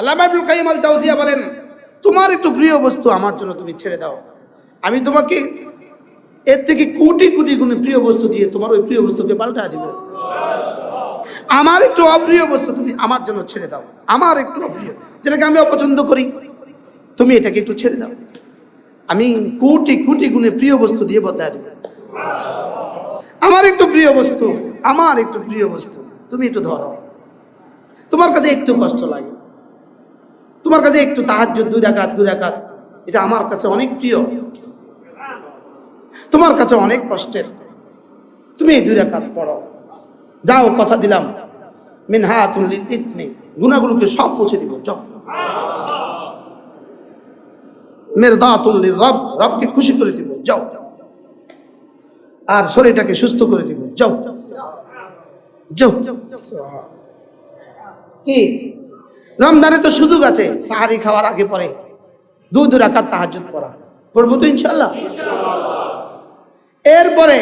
আল্লামা ইবনুল কাইয়িম আল জাওজিয়া বলেন, তোমার একটু প্রিয় বস্তু আমার জন্য তুমি ছেড়ে দাও। আমি তোমাকে এর থেকে কোটি কোটি গুণে প্রিয় বস্তু দিয়ে তোমার ওই প্রিয় বস্তুকে পাল্টা দিব। আমার একটু অপ্রিয় বস্তু তুমি আমার জন্য ছেড়ে দাও। আমার একটু অপ্রিয়। যেটাকে আমি অপছন্দ করি, তুমি এটাকে একটু ছেড়ে দাও। আমি কোটি কোটি গুণে প্রিয় বস্তু দিয়ে বদলায় দেব। আমার একটু প্রিয় বস্তু, আমার একটু প্রিয় বস্তু, তুমি একটু ধরো। তোমার কাছে একটু কষ্ট লাগে। তোমার কাছে একটু তাহাজ্য দুই রাকাত দুই রাকাত। এটা আমার কাছে অনেক প্রিয়। তোমার কাছে অনেক কষ্টের। তুমি এই দুই রাকাত পড়ো। যাও, কথা দিলাম। মিনহাতুল ইতনি গুনাহগুলোকে সব মুছে দিব। যাও। মেরদাতুল রব রবকে খুশি করে দিব। যাও। আর শরীরটাকে সুস্থ করে দিব। যাও। যাও। কি? রমজানে তো সুযোগ আছে, সাহারি খাওয়ার আগে পরে। দু দু রাকাত তাহাজ্জুদ পড়া। পড়ব তো ইনশাল্লাহ এরপরে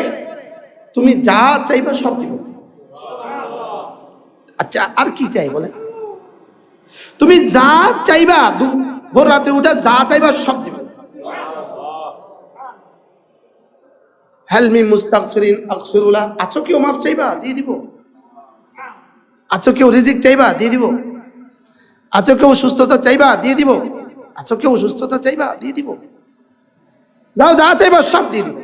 তুমি যা চাইবা সব দিব। আচ্ছা আর কি চাই বলে তুমি যা চাইবা ভোর রাতে উঠে যা চাইবা সব দিব। হেলমি মুস্তাকসিরিন আকসুরুল্লাহ আছো কেউ মাফ চাইবা? দিয়ে দিব। আছো কেউ রিজিক চাইবা? দিয়ে দিব। আছো কেউ সুস্থতা চাইবা? দিয়ে দিব। আছো কেউ সুস্থতা চাইবা? দিয়ে দিব। যাও যা চাইবা সব দিয়ে দিব।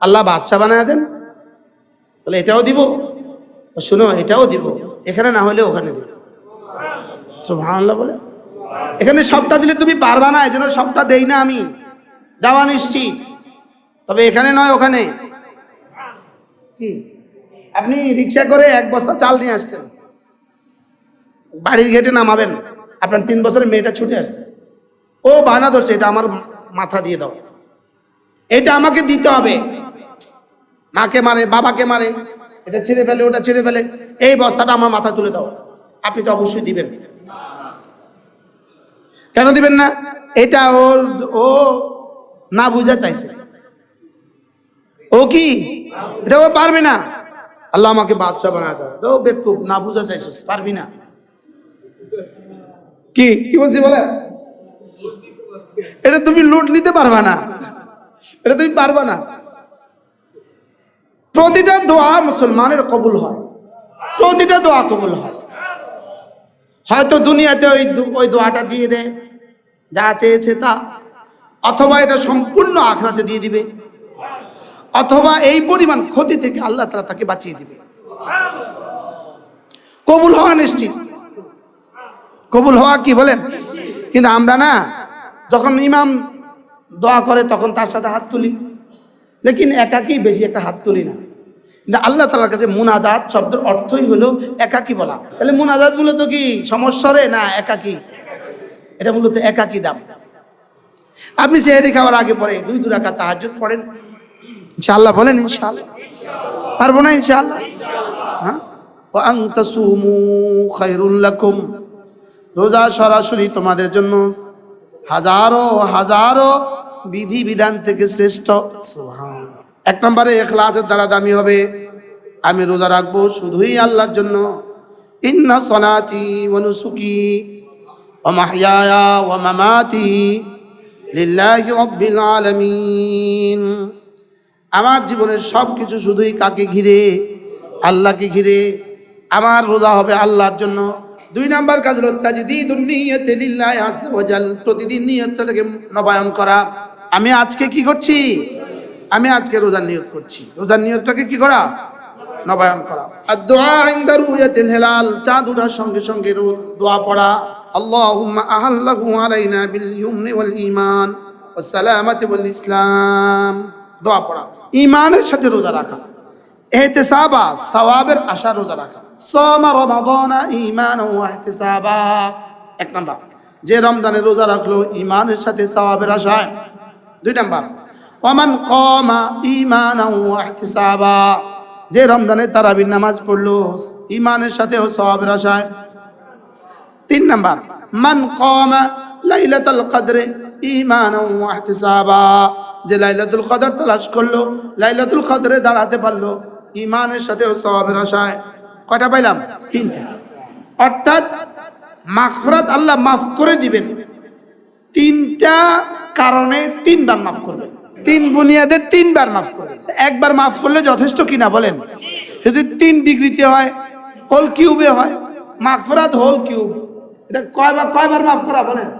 আল্লাহ বাচ্চা বানায় দেন। বলে, এটাও দিব। শুনো, এটাও দিব। এখানে না হলে ওখানে দিব। সুবহানাল্লাহ বলে। এখানে সবটা দিলে তুমি পারবা না এই জন্য সবটা দেই না আমি। দেওয়া নিশ্চিত। তবে এখানে নয়, ওখানে। কি? আপনি রিক্সা করে এক বস্তা চাল নিয়ে আসছেন। বাড়ির গেটে নামাবেন। আপনার তিন বছরের মেয়েটা ছুটে আসছে। ও বানা ধরছে, এটা আমার মাথা দিয়ে দাও। এটা আমাকে দিতে হবে। মাকে মারে, বাবাকে মারে। এটা ছেড়ে ফেলে, ওটা ছেড়ে ফেলে। এই বস্তাটা আমার মাথা তুলে দাও। আপনি তো অবশ্যই দিবেন। কেন দিবেন না? এটা ওর, ও না বুঝা চাইছে। ও কি? এটা ও পারবে না। আল্লাহ আমাকে বাদশাহ বানা দাও। ও বেকুব, না বুঝা চাইছিস পারবি না। কি? কি বলছি বলে? এটা তুমি লুট নিতে পারবা না। এটা তুমি পারবা না। প্রতিটা দোয়া মুসলমানের কবুল হয়। প্রতিটা দোয়া কবুল হয়। হয়তো দুনিয়াতে ওই ওই দোয়াটা দিয়ে দেয়। যা চেয়েছে তা। অথবা এটা সম্পূর্ণ আখড়াতে দিয়ে দিবে। অথবা এই পরিমাণ ক্ষতি থেকে আল্লাহ তালা তাকে বাঁচিয়ে দিবে। কবুল হওয়া নিশ্চিত। কবুল হওয়া কি বলেন? কিন্তু আমরা না, যখন ইমাম দোয়া করে তখন তার সাথে হাত তুলি। লেকিন একাকি বেশি একটা হাত তুলি না। কিন্তু আল্লাহ তালার কাছে মুনাজাত শব্দের অর্থই হলো একাকি বলা। তাহলে মুনাজাত মূলত কি? সমস্যরে না একাকি? এটা মূলত একাকি দাম। আপনি সেহেরি খাওয়ার আগে পরে দুই দু রাখা তাহাজ্জুদ পড়েন। ইনশাআল্লাহ বলেন, ইনশাআল্লাহ। পারব না ইনশাআল্লাহ? হ্যাঁ? ও আং তাসুমু রোজা সরাসরি তোমাদের জন্য হাজারো হাজারো বিধি বিধান থেকে শ্রেষ্ঠ। এক নম্বরে এখলাসের দ্বারা দামি হবে। আমি রোজা রাখব শুধুই আল্লাহর জন্য। ইন্না সলাতি ওয়া নুসুকি ওয়া মাহইয়ায়া ওয়া মামাতি লিল্লাহি রাব্বিল আমার জীবনের সব কিছু শুধুই কাকে ঘিরে? আল্লাহকে ঘিরে। আমার রোজা হবে আল্লাহর জন্য। দুই নাম্বার কাজ হলো তাজদিদুন নিয়তে লিল্লাহি আযজা ওয়া জাল। প্রতিদিন নিয়তটাকে নবায়ন করা। আমি আজকে কি করছি? আমি আজকে রোজার নিয়ত করছি। রোজার নিয়তটাকে কি করা? নবায়ন করা। আর দোয়া ইনদা রুয়াতিল হিলাল। চাঁদ ওঠার সঙ্গে সঙ্গে দোয়া পড়া। আল্লাহুম্মা আহাল্লাহু আলাইনা বিল ইউমনি ওয়াল ঈমান ওয়াস সালামাতি ওয়াল ইসলাম। দোয়া পড়া। ঈমানের সাথে রোজা রাখা। এহতেসাবা, সওয়াবের আশা রোজা রাখা। সামা রমাদানা ঈমানাও ওয়া ইহতিসাবা এক নাম্বার, যে রমজানে রোজা রাখল, ঈমানের সাথে সওয়াবের আশায়। দুই নাম্বার ওমান কমা ঈমানাও ওয়া ইহতিসাবা যে রমজানে তারাবির নামাজ পড়ল, ঈমানের সাথে ও সওয়াবের আশায়। তিন নাম্বার, মান কমা লাইলাতুল কদরে ঈমানাও ওয়া ইহতিসাবা যে লাইলাতুল কদর তালাশ করল, লাইলাতুল কদরে দাঁড়াতে পারল ঈমানের সাথে ও সওয়াবের আশায়। কয়টা পাইলাম? তিনটা। অর্থাৎ মাগফিরাত আল্লাহ মাফ করে দিবেন। তিনটা কারণে তিনবার মাফ করবেন। তিন বুনিয়াদে তিনবার মাফ করবেন। একবার মাফ করলে যথেষ্ট কিনা বলেন। যদি তিন ডিগ্রিতে হয়, হোল কিউবে হয়, মাগফিরাত হোল কিউব। এটা কয়বার কয়বার মাফ করা বলেন?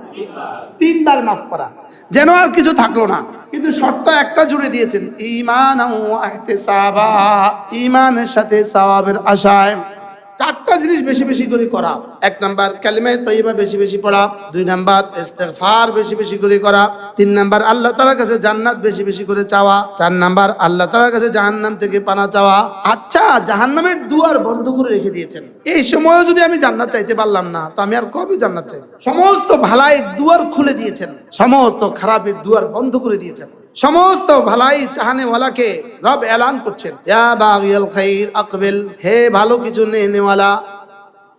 তিনবার মাফ করা। যেন আর কিছু থাকল না। কিন্তু শর্ত একটা জুড়ে দিয়েছেন ইমান ইমানের সাথে সওয়াবের আশায়। চারটা জিনিস বেশি বেশি করে করা। এক নাম্বার, কালিমায় তৈবা বেশি বেশি পড়া। দুই নাম্বার, ইস্তেগফার বেশি বেশি করে করা। তিন নাম্বার, আল্লাহ তাআলার কাছে জান্নাত বেশি বেশি করে চাওয়া। চার নাম্বার, আল্লাহ তাআলার কাছে জাহান্নাম থেকে পানা চাওয়া। আচ্ছা জাহান্নামের দুয়ার বন্ধ করে রেখে দিয়েছেন। এই সময়ও যদি আমি জান্নাত চাইতে পারলাম না, তো আমি আর কবে জান্নাত চাই সমস্ত ভালাইয়ের দুয়ার খুলে দিয়েছেন। সমস্ত খারাপের দুয়ার বন্ধ করে দিয়েছেন। সমস্ত ভালাই চাহানেওয়ালাকে রব এলান করছেন। আকবিল, হে ভালো কিছু নেওয়ালা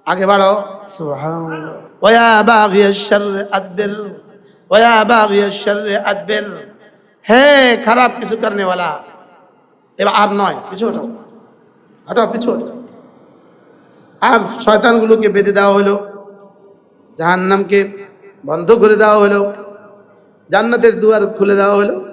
আগে বাড়ো ওয়া হে খারাপ কিছু করনেওয়ালা। এবার আর নয়, পিছু হটাও। হটাও, পিছু হটাও। আর শয়তানগুলোকে বেঁধে দেওয়া হলো, জাহান্নামকে বন্ধ করে দেওয়া হলো, জান্নাতের দুয়ার খুলে দেওয়া হলো।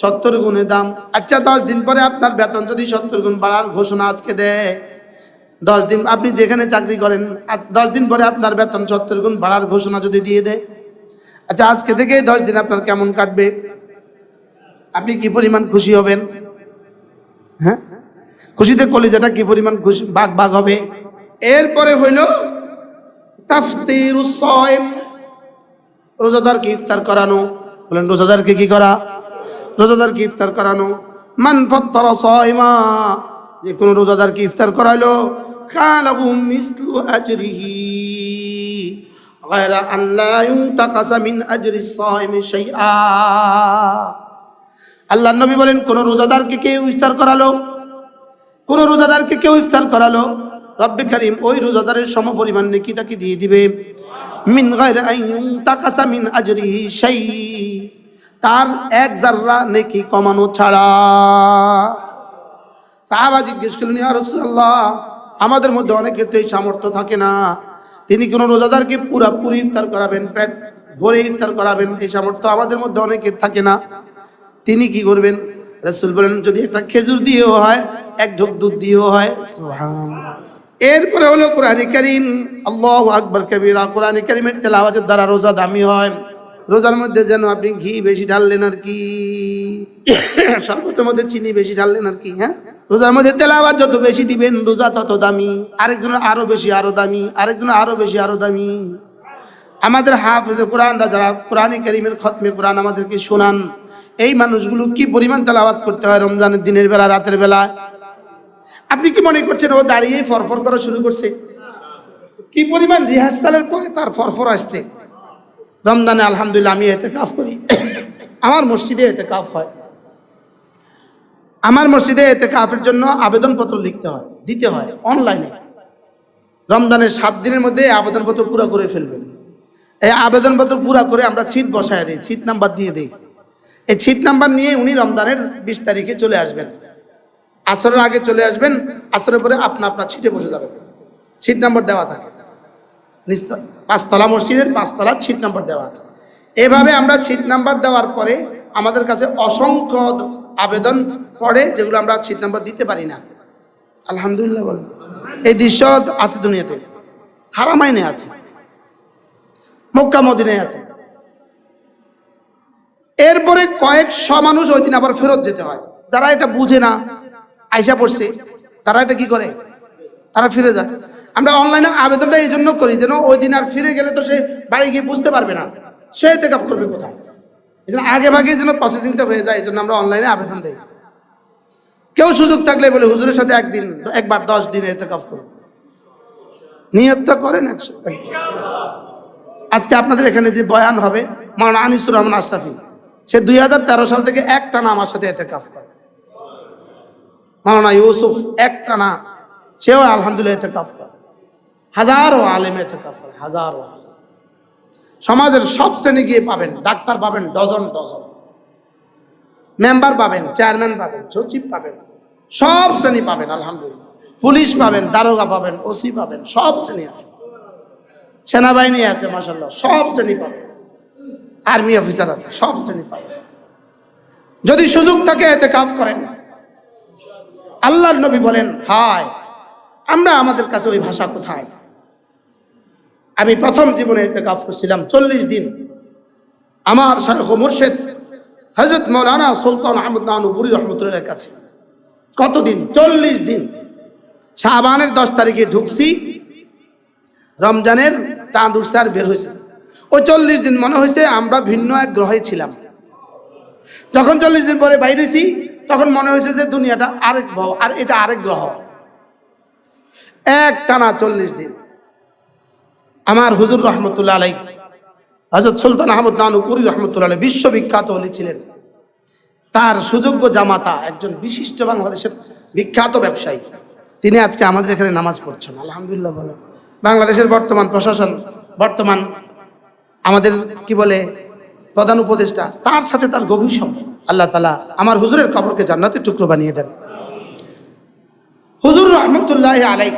সত্তর গুণে দাম। আচ্ছা দশ দিন পরে আপনার বেতন যদি সত্তর গুণ বাড়ার ঘোষণা আজকে দেয় দশ দিন, আপনি যেখানে চাকরি করেন, আজ দশ দিন পরে আপনার বেতন সত্তর গুণ বাড়ার ঘোষণা যদি দিয়ে দেয় আচ্ছা আজকে থেকে দশ দিন আপনার কেমন কাটবে? আপনি কি পরিমাণ খুশি হবেন? হ্যাঁ? খুশিতে কলিজাটা কি পরিমাণ খুশি, বাঘ বাঘ হবে? এরপরে হইল তাফতিরুস সাইম রোজাদারকে ইফতার করানো। বলেন, রোজাদারকে কি করা? রোজাদারকে ইফতার করানো। মান ফত্তর সহিমা যে কোনো রোজাদারকে ইফতার করালো। খালাবু মিসলু আজরিহি, গায়রা আল্লাহ ইউতাকাসা মিন আজরি সাইমি শাইআ। আল্লাহ নবী বলেন, কোন রোজাদারকে কেউ ইফতার করালো? কোন রোজাদারকে কেউ ইফতার করালো? রব্বে করিম ওই রোজাদারের সমপরিমাণ নেকি তাকে দিয়ে দিবে। মিন গায়রা আইন তাকাসা মিন আজরিহি সেই তার এক জাররা নেকি কমানো ছাড়া। সাহাবা জিজ্ঞেস করলেন, ইয়া আমাদের মধ্যে অনেকের তো এই সামর্থ্য থাকে না। তিনি কোনো রোজাদারকে পুরাপুরি ইফতার করাবেন, পেট ভরে ইফতার করাবেন, এই সামর্থ্য আমাদের মধ্যে অনেকের থাকে না। তিনি কি করবেন? রাসূল বলেন, যদি একটা খেজুর দিয়েও হয়, এক ঢোক দুধ দিয়েও হয়। এরপরে হলো কোরআন করিম, আল্লাহ আকবর, কবিরা কোরআন করিমের তেলাওয়াতের দ্বারা রোজা দামি হয়। রোজার মধ্যে যেন আপনি ঘি বেশি ঢাললেন আর কি? শরবতের মধ্যে চিনি বেশি ঢাললেন আর কি হ্যাঁ? রোজার মধ্যে তেলাওয়াত যত বেশি দিবেন রোজা তত দামি। আরেকজনের আরও বেশি আরও দামি। আরেকজনের আরও বেশি আরও দামি। আমাদের হাফেজ কোরআনরা যারা কোরআন করিমের খতমে কোরআন আমাদেরকে শোনান এই মানুষগুলো কি পরিমাণ তেলাওয়াত করতে হয় রমজানের দিনের বেলা রাতের বেলা? আপনি কি মনে করছেন ও দাঁড়িয়ে ফরফর করা শুরু করছে? কি পরিমাণ রিহার্সালের পরে তার ফরফর আসছে? রমজানে আলহামদুলিল্লাহ আমি এতে কাফ করি। আমার মসজিদে এতে কাফ হয়। আমার মসজিদে এতে কাফের জন্য আবেদনপত্র লিখতে হয়, দিতে হয় অনলাইনে রমজানের সাত দিনের মধ্যে আবেদনপত্র পুরো করে ফেলবেন। এই আবেদনপত্র পুরো করে আমরা ছিট বসায় দিই সিট নাম্বার দিয়ে দিই। এই ছিট নাম্বার নিয়ে উনি রমজানের বিশ তারিখে চলে আসবেন। আসরের আগে চলে আসবেন, আসরের পরে আপনা আপনার ছিটে বসে যাবেন। সিট নাম্বার দেওয়া থাকে। পাঁচতলা মসজিদের পাঁচতলা ছিট নাম্বার দেওয়া আছে। এভাবে আমরা ছিট নাম্বার দেওয়ার পরে আমাদের কাছে অসংখ্য আবেদন পড়ে যেগুলো আমরা ছিট নাম্বার দিতে পারি না। আলহামদুলিল্লাহ বলেন। এই দৃশ্য আছে দুনিয়াতে। হারামাইনে আছে। মক্কা, মদিনায় আছে। এরপরে কয়েকশো মানুষ ওই দিন আবার ফেরত যেতে হয়। যারা এটা বুঝে না, আইসা পড়ছে, তারা এটা কি করে? তারা ফিরে যায়। আমরা অনলাইনে আবেদনটা এই জন্য করি যেন ওই দিন আর ফিরে গেলে তো সে বাড়ি গিয়ে বুঝতে পারবে না। সে এতে কাপ করবে কোথায়? এই জন্য আগে ভাগে যেন প্রসেসিংটা হয়ে যায়, এই জন্য আমরা অনলাইনে আবেদন দিই। কেউ সুযোগ থাকলে বলে, হুজুরের সাথে একদিন, একবার দশ দিন এতে কাপ করব নিয়তটা করেন আজকে আপনাদের এখানে যে বয়ান হবে, মাওলানা আনিসুর রহমান আশরাফি, সে দুই হাজার তেরো সাল থেকে একটা না আমার সাথে এতে কাফ করে। মাওলানা ইউসুফ একটা না সেও আলহামদুলিল্লাহ এতে কাফ হাজারো আলেম এতে কাফ করে হাজারো সমাজের সব শ্রেণি গিয়ে পাবেন, ডাক্তার পাবেন, ডজন ডজন। মেম্বার পাবেন, চেয়ারম্যান পাবেন, সচিব পাবেন। সব শ্রেণি পাবেন, আলহামদুলিল্লাহ। পুলিশ পাবেন, দারোগা পাবেন, ওসি পাবেন, সব শ্রেণি আছে। সেনাবাহিনী আছে মাসাল্লাহ সব শ্রেণি পাবেন। আর্মি অফিসার আছে, সব শ্রেণি পাবেন। যদি সুযোগ থাকে এতে কাজ করেন। আল্লাহর নবী বলেন, হায়, আমরা আমাদের কাছে ওই ভাষা কোথায়? আমি প্রথম জীবনে এতে কাজ করছিলাম, চল্লিশ দিন। আমার শায়খ মুর্শেদ হজরত মৌলানা সুলতান আহমদ রহমতুল্লাহ কাছে। কতদিন? চল্লিশ দিন। শাহবানের দশ তারিখে ঢুকছি, রমজানের চাঁদ আর বের হয়েছে। ওই চল্লিশ দিন মনে হয়েছে আমরা ভিন্ন এক গ্রহে ছিলাম। যখন চল্লিশ দিন পরে বাইরেছি তখন মনে হয়েছে যে দুনিয়াটা আরেক গ্রহ আর এটা আরেক গ্রহ। এক টানা চল্লিশ দিন। আমার হুজুর রহমতুল্লাহ আলাই হজরত সুলতান আহমদ নানুপুরি রহমতুল্লাহ আলাই বিশ্ববিখ্যাত হলি ছিলেন। তার সুযোগ্য জামাতা একজন বিশিষ্ট বাংলাদেশের বিখ্যাত ব্যবসায়ী। তিনি আজকে আমাদের এখানে নামাজ পড়ছেন, আলহামদুলিল্লাহ বলে। বাংলাদেশের বর্তমান প্রশাসন, বর্তমান আমাদের কি বলে, প্রধান উপদেষ্টা, তার সাথে তার গভীর সম্পর্ক আল্লাহ তালা আমার হুজুরের কবরকে জান্নাতের টুকরো বানিয়ে দেন। হুজুর রহমতুল্লাহ আলাই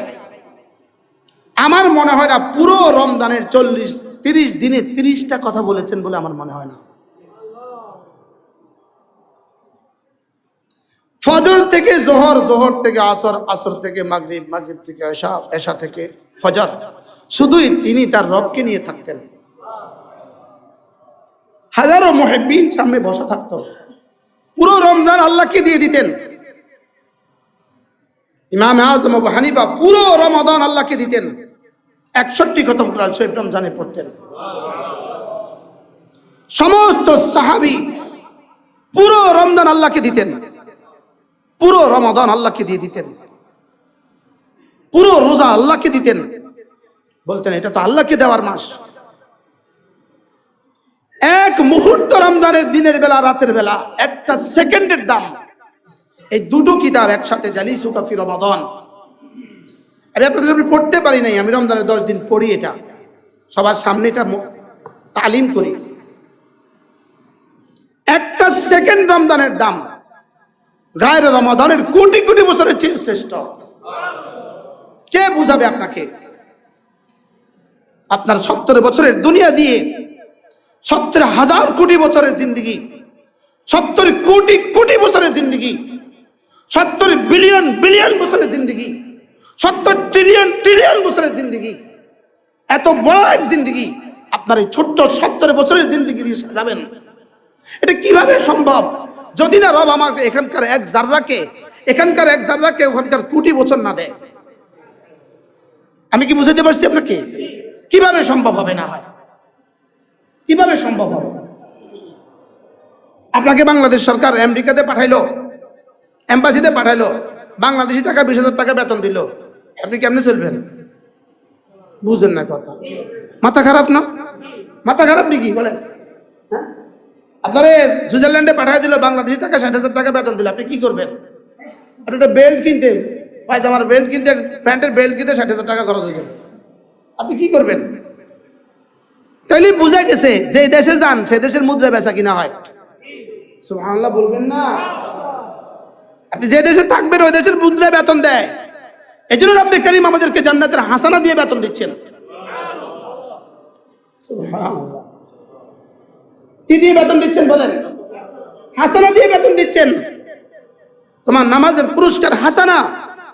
আমার মনে হয় না, পুরো রমজানের চল্লিশ, তিরিশ দিনে তিরিশটা কথা বলেছেন বলে আমার মনে হয় না। ফজর থেকে জোহর জোহর থেকে আসর আসর থেকে মাগরিব মাগরিব থেকে এশা এশা থেকে ফজর। শুধুই তিনি তার রবকে নিয়ে থাকতেন। হাজারো মহেবিন সামনে বসা থাকতো। পুরো রমজান আল্লাহকে দিয়ে দিতেন। ইমাম আজম আবু হানিফা পুরো রমাদান আল্লাহকে দিতেন। একষট্টি খতম কোরআন শরীফ রমজানে পড়তেন। সমস্ত সাহাবি পুরো রমজান আল্লাহকে দিতেন। পুরো রমাদান আল্লাহকে দিয়ে দিতেন। পুরো রোজা আল্লাহকে দিতেন। বলতেন, এটা তো আল্লাহকে দেওয়ার মাস। এক মুহূর্ত রমজানের দিনের বেলা, রাতের বেলা, একটা সেকেন্ডের দাম। এই দুটো কিতাব একসাথে জালি সুকাফি রমাদান। আমি আপনাদের সামনে পড়তে পারি নাই, আমি রমজানের দশ দিন পড়ি এটা। সবার সামনে এটা তালিম করি। একটা সেকেন্ড রমজানের দাম গায়ের রমাদানের কোটি কোটি বছরের চেয়ে শ্রেষ্ঠ। কে বুঝাবে আপনাকে? আপনার সত্তর বছরের দুনিয়া দিয়ে সত্তর হাজার কোটি বছরের জিন্দগি, সত্তর কোটি কোটি বছরের জিন্দগি সত্তর বিলিয়ন বিলিয়ন বছরের জিন্দগি। সত্তর ট্রিলিয়ন ট্রিলিয়ন বছরের জিন্দগি। এত বড় এক জিন্দগি আপনার এই ছোট্ট সত্তর বছরের জিন্দগি দিয়ে সাজাবেন। এটা কীভাবে সম্ভব? যদি না রব আমাকে এখানকার এক জাররাকে, এখানকার এক জাররাকে ওখানকার কোটি বছর না দেয়। আমি কি বুঝাতে পারছি আপনাকে? কীভাবে সম্ভব হবে না হয়? কীভাবে সম্ভব হবে? আপনাকে বাংলাদেশ সরকার আমেরিকাতে পাঠাইলো। এম্বাসিতে পাঠাইলো, বাংলাদেশি টাকা বিশ হাজার টাকা বেতন দিল। আপনি কেমনে চলবেন? বুঝেন না কথা। মাথা খারাপ না? মাথা খারাপ নাকি? বলেন। হ্যাঁ? আপনারে সুইজারল্যান্ডে পাঠাই দিল, বাংলাদেশি টাকা ষাট হাজার টাকা বেতন দিল। আপনি কি করবেন? আর একটা বেল্ট কিনতে পায়জামার বেল্ট কিনতে, প্যান্টের বেল্ট কিনতে ষাট হাজার টাকা খরচ হয়েছে আপনি কি করবেন? তাইলে বোঝা গেছে, যে দেশে যান, সে দেশের মুদ্রা বেচা কিনা হয়। সুবহানাল্লাহ বলবেন না। আপনি যে দেশে থাকবেন, ওই দেশের মুদ্রা বেতন দেয়। এই জন্য রব্বে করিম আমাদেরকে জান্নাতের হাসানা দিয়ে বেতন দিচ্ছেন। কি দিয়ে বেতন দিচ্ছেন বলেন? হাসানা দিয়ে বেতন দিচ্ছেন। তোমার নামাজের পুরস্কার হাসানা,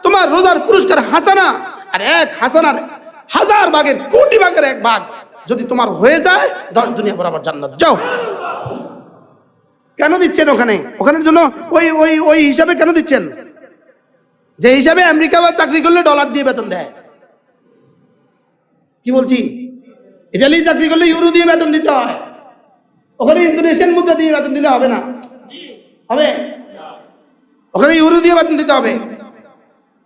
তোমার রোজার পুরস্কার হাসানা, আর এক হাসানার হাজার ভাগের কোটি ভাগের এক ভাগ যদি তোমার হয়ে যায়, দশ দুনিয়া বরাবর জান্নাত। যাও। কেন দিচ্ছেন ওখানে? ওখানের জন্য ওই ওই ওই হিসাবে কেন দিচ্ছেন? যে হিসাবে আমেরিকা বা চাকরি করলে ডলার দিয়ে বেতন দেয়। কি বলছি? ইটালি চাকরি করলে ইউরো দিয়ে বেতন দিতে হয়। ওখানে ইন্দোনেশিয়ান মুদ্রা দিয়ে বেতন দিলে হবে না। হবে? ওখানে ইউরো দিয়ে বেতন দিতে হবে।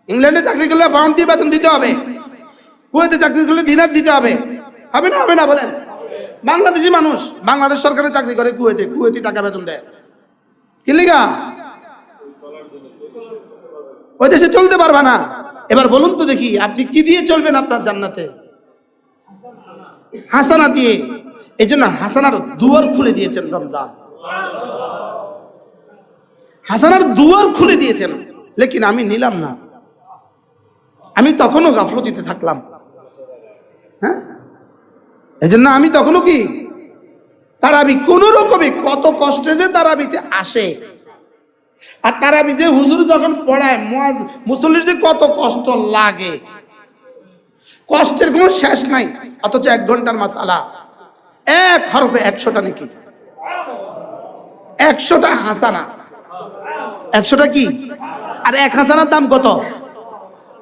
ইংল্যান্ডে চাকরি করলে পাউন্ড দিয়ে বেতন দিতে হবে। কুয়েতে চাকরি করলে দিনার দিতে হবে। হবে না হবে না, বলেন। বাংলাদেশি মানুষ, বাংলাদেশ সরকারে চাকরি করে কুয়েতে, কুয়েতি টাকা বেতন দেয়। কি লিগা? ওই দেশে চলতে পারবা না। এবার বলুন তো দেখি, আপনি কি দিয়ে চলবেন আপনার জান্নাতে? হাসানা দিয়ে। এই জন্য হাসানার দুয়ার খুলে দিয়েছেন রমজান। হাসানার দুয়ার খুলে দিয়েছেন, লেকিন আমি নিলাম না। আমি তখনও গাফলতিতে থাকলাম। হ্যাঁ? এই জন্য আমি তখনও কি? তারাবি কোন রকমে কত কষ্টে যে তারাবিতে আসে। আর তারাবি যে হুজুর যখন পড়ায় মুসল্লির যে কত কষ্ট লাগে। কষ্টের কোনো শেষ নাই, অথচ এক ঘণ্টার মাসালা। এক হরফে একশোটা নাকি? একশোটা হাসানা। একশোটা কি? আর এক হাসানার দাম কত?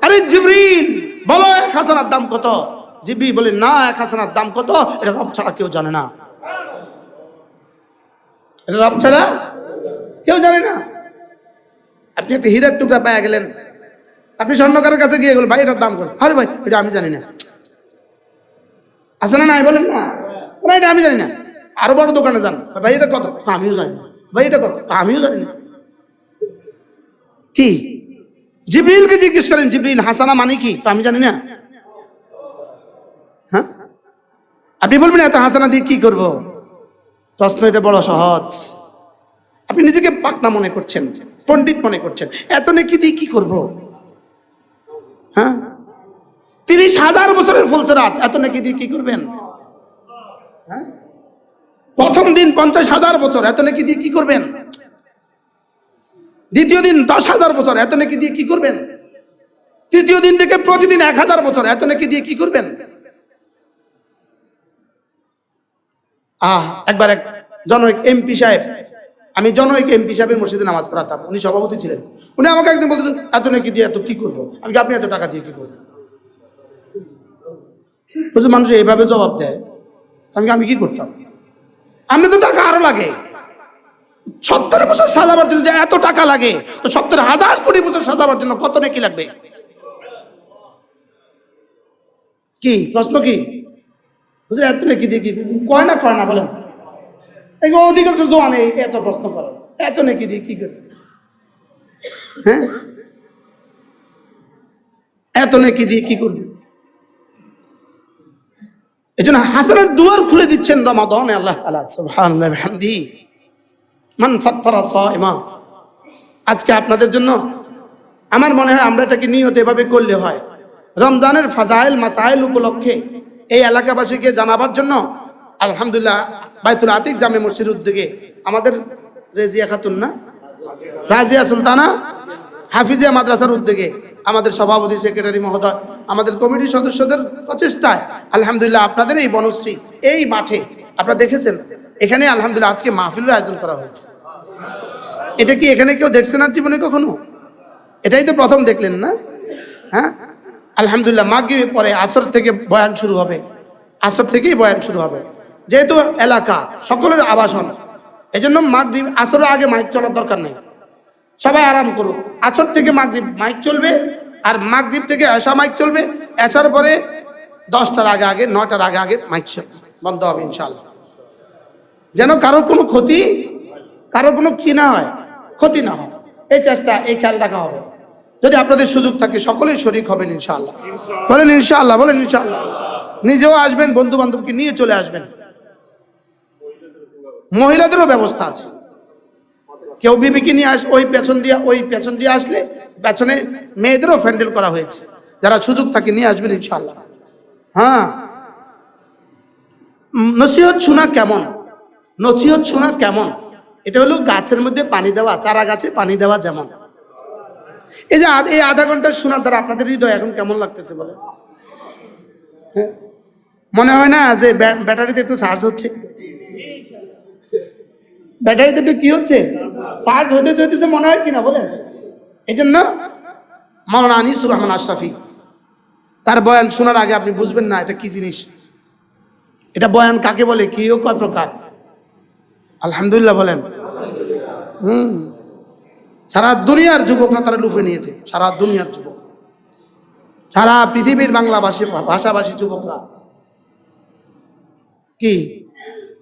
আরে জিবরিল, বলো এক হাসানার দাম কত? জিবরি বলে, না, এক হাসানার দাম কত? এটা রব ছাড়া কেউ জানে না। এটা রব ছাড়া কেউ জানে না। আপনি একটা হীরার টুকরা পেয়ে গেলেন। আপনি স্বর্ণকারের কাছে গিয়ে গেলেন ভাই, এটার দাম কত? আরে ভাই, এটা আমি জানি না। আছে নাই বলেন না। না এটা আমি জানি না। আরও বড় দোকানে যান। ভাই, এটা কত? "তা আমিও জানি না। ভাই, এটা কত? "তা আমিও জানি না। কি? জিবরিলকে জিজ্ঞেস করেন, জিবরিল, হাসানা মানে কি? "তা আমি জানি না হ্যাঁ আপনি বলবেন, এত হাসানা দিয়ে কি করব? প্রশ্ন এটা বড় সহজ। আপনি নিজেকে পাকনা মনে করছেন, পণ্ডিত মনে করছেন। এত নাকি দিয়ে কি করব? হ্যাঁ? তিরিশ হাজার বছরের ফলছে রাত এত নাকি দিয়ে কি করবেন? হ্যাঁ? প্রথম দিন পঞ্চাশ হাজার বছর, এত নাকি দিয়ে কি করবেন? দ্বিতীয় দিন দশ হাজার বছর, এত নাকি দিয়ে কি করবেন? তৃতীয় দিন থেকে প্রতিদিন এক হাজার বছর, এত নাকি দিয়ে কি করবেন? আহ, একবার এক জনৈক এমপি সাহেব, আমি জনৈক এমপি সাহেবের মসজিদে নামাজ পড়াতাম, উনি সভাপতি ছিলেন। উনি আমাকে একদিন বলতেছেন এত নাকি দিয়ে এত কি করব? আমি আপনি এত টাকা দিয়ে কি করব বলছে, মানুষ এইভাবে জবাব দেয়। আমি আমি কি করতাম? আমি তো টাকা আরও লাগে। সত্তর বছর সাজাবার জন্য যে এত টাকা লাগে, তো সত্তর হাজার কোটি বছর সাজাবার জন্য কত নাকি লাগবে? কি? প্রশ্ন কি? বুঝলে এত নাকি দিয়ে কয় না কয় না বলেন? এই অধিকাংশ জোয়ান এত প্রশ্ন করে। এত নাকি দিয়ে কি করে? হ্যাঁ? এত নাকি দিয়ে কি করবে? এই জন্য হাসানের দুয়ার খুলে দিচ্ছেন রমাদনে আল্লাহ তালা বিহামদিহি মান ফাত্তারা সাইমা। আজকে আপনাদের জন্য আমার মনে হয় আমরা এটাকে নিয়ত এভাবে করলে হয়। রমজানের ফাজাইল, মাসাইল উপলক্ষে এই এলাকাবাসীকে জানাবার জন্য আলহামদুলিল্লাহ বাইতুল আতিক জামে মসজিদ উদ্যোগে আমাদের রেজিয়া খাতুন না? রাজিয়া সুলতানা হাফিজিয়া মাদ্রাসার উদ্যোগে আমাদের সভাপতি, সেক্রেটারি, মহোদয়, আমাদের কমিটির সদস্যদের প্রচেষ্টায় আলহামদুলিল্লাহ আপনাদের এই বনশ্রী এই মাঠে, আপনারা দেখেছেন, এখানে আলহামদুলিল্লাহ আজকে মাহফিলের আয়োজন করা হয়েছে। এটা কি এখানে কেউ দেখছেন আর জীবনে কখনো? এটাই তো প্রথম দেখলেন না? হ্যাঁ? আলহামদুলিল্লাহ, মাগরিবের পরে আসর থেকে বয়ান শুরু হবে। আসর থেকেই বয়ান শুরু হবে। যেহেতু এলাকা, সকলের আবাসন এই জন্য মাগরিব, আসরের আগে মাইক চলার দরকার নেই। সবাই আরাম করুক। আসর থেকে মাগরিব মাইক চলবে আর মাগরিব থেকে এসা মাইক চলবে। এসার পরে দশটার আগে আগে, নয়টার আগে আগে মাইক চলবে বন্ধ হবে ইনশাল্লাহ যেন কারোর কোনো ক্ষতি, কারোর কোনো কি না হয়। ক্ষতি না হয়। এই চেষ্টা, এই খেয়াল রাখা হবে। যদি আপনাদের সুযোগ থাকে সকলেই শরিক হবেন ইনশাআল্লাহ। বলেন ইনশাআল্লাহ বলেন ইনশাআল্লাহ। নিজেও আসবেন বন্ধু বান্ধবকে নিয়ে চলে আসবেন। মহিলাদেরও ব্যবস্থা আছে। কেউ বিবিকে নিয়ে আস ওই পেছন দিয়ে ওই পেছন দিয়ে আসলে পেছনে মেয়েদেরও ফ্যান্ডেল করা হয়েছে। যারা সুযোগ থাকে নিয়ে আসবেন ইনশাআল্লাহ। হ্যাঁ। নসিহত শোনা কেমন? নসিহত শোনা কেমন? এটা হলো গাছের মধ্যে পানি দেওয়া চারা গাছে পানি দেওয়া যেমন। এই যে এই আধা ঘণ্টা শোনার দ্বারা আপনাদের হৃদয় এখন কেমন লাগতেছে বলে? মনে হয় না যে ব্যাট- ব্যাটারিতে একটু চার্জ হচ্ছে? ব্যাটারিতে একটু কি হচ্ছে? চার্জ হইতেছে হইতেছে মনে হয় কিনা বলেন? এই জন্য মাওলানা আনিসুর রহমান আশরাফি, তার বয়ান শোনার আগে আপনি বুঝবেন না এটা কি জিনিস। এটা বয়ান কাকে বলে, কি ও কয় প্রকার? আলহামদুলিল্লাহ বলেন। হুম। সারা দুনিয়ার যুবকরা তারা লুফে নিয়েছে। সারা দুনিয়ার যুবক। সারা পৃথিবীর বাংলাভাষী ভাষাভাষী যুবকরা কি?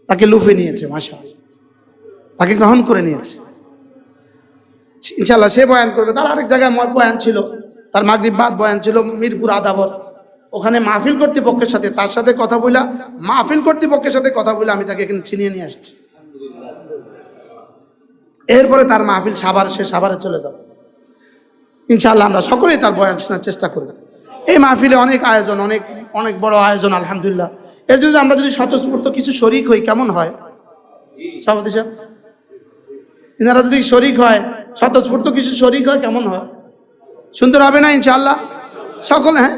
তাকে লুফে নিয়েছে ভাষা তাকে গ্রহণ করে নিয়েছে। ইনশাল্লাহ সে বয়ান করবে। তার আরেক জায়গায় বয়ান ছিল। তার মাগরিব বাদ বয়ান ছিল মিরপুর আদাবর। ওখানে মাহফিল কর্তৃপক্ষের সাথে, তার সাথে কথা বইলা মাহফিল কর্তৃপক্ষের সাথে কথা বলে আমি তাকে এখানে ছিনিয়ে নিয়ে আসছি। এরপরে তার মাহফিল সাভার, সে সাভারে চলে যাবে। ইনশাআল্লাহ আমরা সকলেই তার বয়ান শোনার চেষ্টা করব এই মাহফিলে অনেক আয়োজন, অনেক অনেক বড় আয়োজন, আলহামদুলিল্লাহ। এর জন্য আমরা যদি স্বতঃস্ফূর্ত কিছু শরিক হই, কেমন হয়? সভাপতি সাহেব? এনারা যদি শরিক হয়, স্বতঃস্ফূর্ত কিছু শরিক হয়, কেমন হয়? সুন্দর হবে না ইনশাআল্লাহ? সকল হ্যাঁ?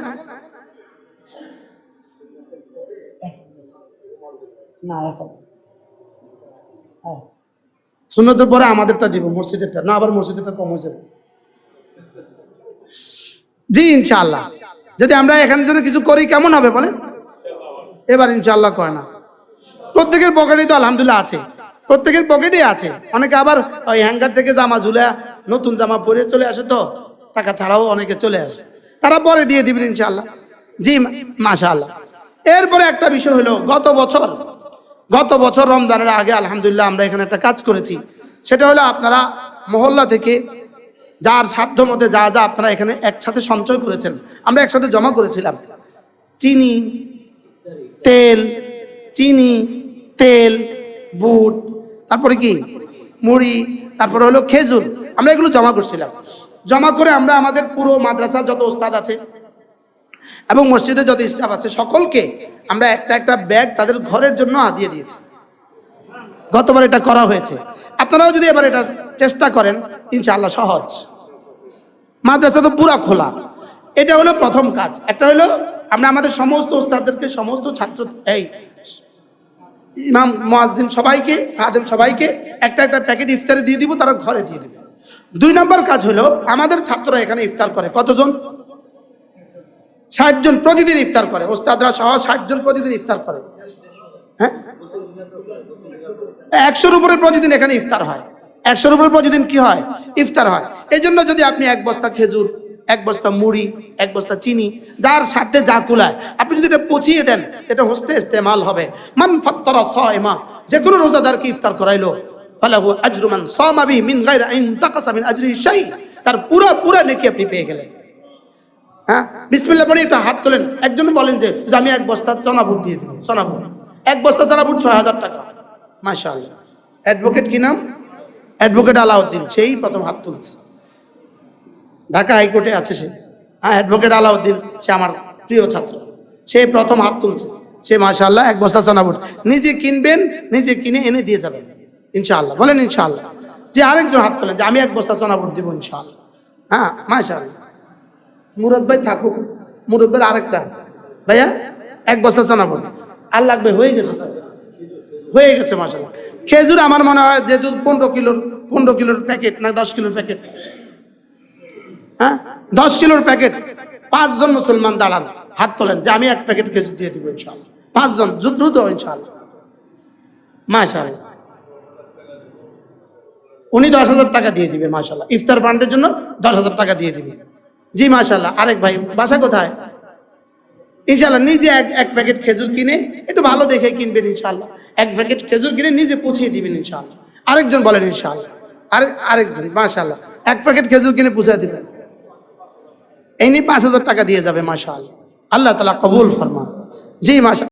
না, এখন। হ্যাঁ। সুন্নতের পরে আমাদেরটা দিব মসজিদেরটা না, আবার মসজিদেরটা কম হয়ে যাবে। জি, ইনশাআল্লাহ। যদি আমরা এখানে জন্য কিছু করি, কেমন হবে বলেন? এবার ইনশাআল্লাহ কয় না। প্রত্যেকের পকেটে তো আলহামদুলিল্লাহ আছে। প্রত্যেকের পকেটে আছে। অনেকে আবার ওই হ্যাঙ্গার থেকে জামা ঝুলে নতুন জামা পরে চলে আসে তো, টাকা ছাড়াও অনেকে চলে আসে। তারা পরে দিয়ে দিবেন ইনশাআল্লাহ। জি মাশাআল্লাহ। এরপরে একটা বিষয় হলো, গত বছর গত বছর রমজানের আগে, আলহামদুলিল্লাহ, আমরা এখানে একটা কাজ করেছি। সেটা হলো আপনারা মহল্লা থেকে যার সাধ্য মতে যা যা আপনারা এখানে একসাথে সঞ্চয় করেছেন, আমরা একসাথে জমা করেছিলাম। চিনি, তেল চিনি, তেল, বুট, তারপরে কি? মুড়ি, তারপরে হলো খেজুর, আমরা এগুলো জমা করছিলাম। জমা করে আমরা আমাদের পুরো মাদ্রাসার যত ওস্তাদ আছে এবং মসজিদে যত স্টাফ আছে, সকলকে আমরা একটা একটা ব্যাগ তাদের ঘরের জন্য দিয়ে দিয়েছি। গতবার এটা করা হয়েছে। আপনারাও যদি এবার এটা চেষ্টা করেন, ইনশাআল্লাহ সহজ। মাদ্রাসা তো পুরা খোলা। এটা হলো প্রথম কাজ। একটা হলো আমরা আমাদের সমস্ত ওস্তাদদেরকে, সমস্ত ছাত্র, এই ইমাম, মুয়াজ্জিন সবাইকে, খাদেম সবাইকে একটা একটা প্যাকেট ইফতারে দিয়ে দিব, তারা ঘরে দিয়ে দিবে। দুই নম্বর কাজ হলো আমাদের ছাত্ররা এখানে ইফতার করে। কতজন? ষাট জন প্রতিদিন ইফতার করে। ওস্তাদরা সহ ষাট জন প্রতিদিন ইফতার করে। হ্যাঁ? একশোর উপরে প্রতিদিন এখানে ইফতার হয়। একশোর উপরে প্রতিদিন কি হয়? ইফতার হয়। এই জন্য যদি আপনি এক বস্তা খেজুর, এক বস্তা মুড়ি, এক বস্তা চিনি, যার সাথে যা কুলায়, আপনি যদি এটা পচিয়ে দেন, এটা হস্তে ইস্তেমাল হবে। মান ফত্তরা সাইমা যে কোনো রোজাদারকে ইফতার করাইলো, ফালাহু আজরুমান সামাবি মিন গায়রা ইন তাকাসা মিন আজরি শাই। তার পুরো পুরো নেকি আপনি পেয়ে গেলেন। হ্যাঁ? বিসমিল্লাহ পরে একটা হাত তোলেন। একজন বলেন যে আমি এক বস্তা চনাবুট দিয়ে দিব চনাবুট। এক বস্তা চনাবুট ছয় হাজার টাকা। মাশাআল্লাহ। অ্যাডভোকেট কি নাম? অ্যাডভোকেট আলাউদ্দিন, সেই প্রথম হাত তুলছে। ঢাকা হাইকোর্টে আছে সে। হ্যাঁ অ্যাডভোকেট আলাউদ্দিন, সে আমার প্রিয় ছাত্র। সে প্রথম হাত তুলছে। সে মাশাআল্লাহ এক বস্তা চনাবুট। নিজে কিনবেন, নিজে কিনে এনে দিয়ে যাবেন। ইনশাআল্লাহ। বলেন ইনশাআল্লাহ। যে আরেকজন হাত তোলেন যে আমি এক বস্তা চনাবুট দিব ইনশাআল্লাহ। হ্যাঁ মাশাআল্লাহ। মুরাদ ভাই থাকুক, মুরাদ ভাই আরেকটা। ভাইয়া, এক বস্তা চানাবুন আর লাগবে, হয়ে গেছে হয়ে গেছে মাসাল্লাহ খেজুর আমার মনে হয় যেহেতু পনেরো কিলোর পনেরো কিলোর প্যাকেট না দশ কিলোর প্যাকেট। হ্যাঁ? দশ কিলোর প্যাকেট। পাঁচজন মুসলমান দাঁড়ান হাত তোলেন যে আমি এক প্যাকেট খেজুর দিয়ে দিব ইনশাল্লাহ পাঁচজন দ্রুত ইনশাল্লাহ মাশাল্লাহ উনি দশ হাজার টাকা দিয়ে দিবে মাশাল্লাহ ইফতার ফান্ডের জন্য দশ হাজার টাকা দিয়ে দিবে। জি মাশাল্লাহ আরেক ভাই, বাসা কোথায়? ইনশাল্লাহ নিজে এক এক প্যাকেট খেজুর কিনে, একটু ভালো দেখে কিনবেন ইনশাল্লাহ এক প্যাকেট খেজুর কিনে নিজে পুছিয়ে দিবেন ইনশাল্লাহ আরেকজন বলেন ইনশাল্লাহ আরেক আরেকজন মাশাল্লাহ এক প্যাকেট খেজুর কিনে পৌঁছে দিবেন। এই নিয়ে পাঁচ হাজার টাকা দিয়ে যাবে মাশাল আল্লাহ তালা কবুল ফরমান জি মাশা